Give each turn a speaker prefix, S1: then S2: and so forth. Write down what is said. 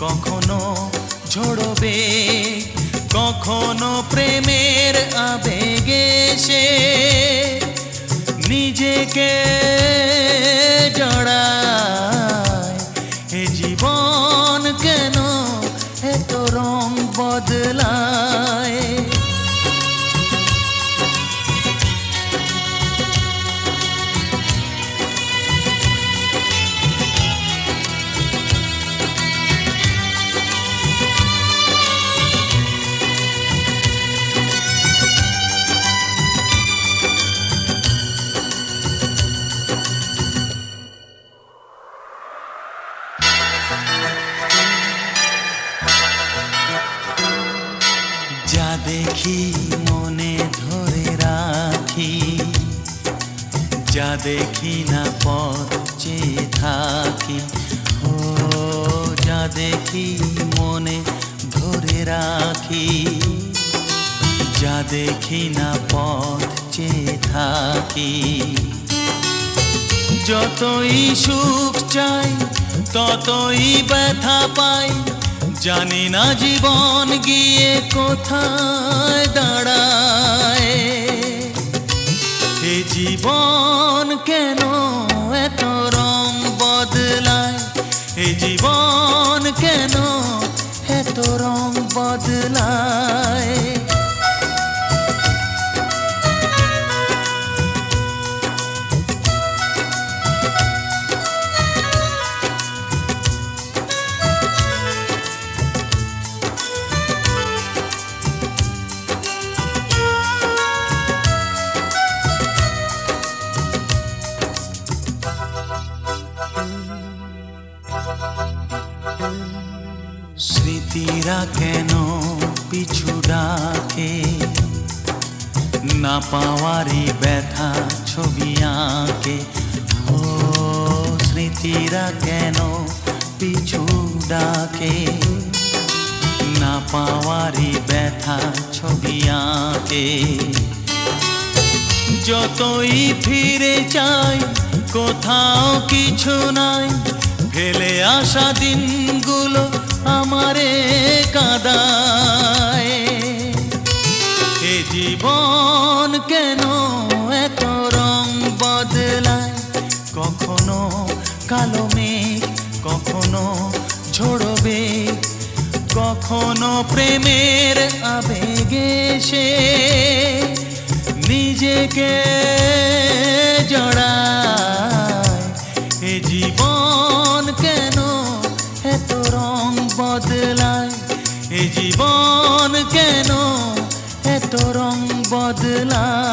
S1: কখনো ঝড়বে কখনো প্রেমের আবেগে সে নিজেকে জড়ায়। এ জীবন কেন এত রং বদলায়? যা দেখি মনে ধরে রাখি, যা দেখি না পথ চেয়ে থাকি। ও, যা দেখি মনে ধরে রাখি, যা দেখি না পথ চেয়ে থাকি। যতই সুখ চাই, ততই ব্যথা পাই। জানি না জীবন গিয়ে কোথায় দাঁড়ায়। এ জীবন কেন এত রং বদলায়? এ জীবন কেন এত রং বদলায়? স্মৃতিরা কেন পিছু ডাকে, না পাওয়ারই ব্যথা ছবি আঁকে। ও স্মৃতিরা কেন পিছু ডাকে, না পাওয়ারই ব্যথা ছবি আঁকে। যতই ফিরে চাই কোথাও কিছু নাই। ফেলে আসা দিনগুলো আমারে কাদায়। এ জীবন কেন এত রং বদলায়? কখনো কালো মেঘ, কখনো ঝোড়ো বেগ, কখনো প্রেমের আবেগে সে নিজেকে জড়ায়। জীবন কেন? এত রং বদলায়।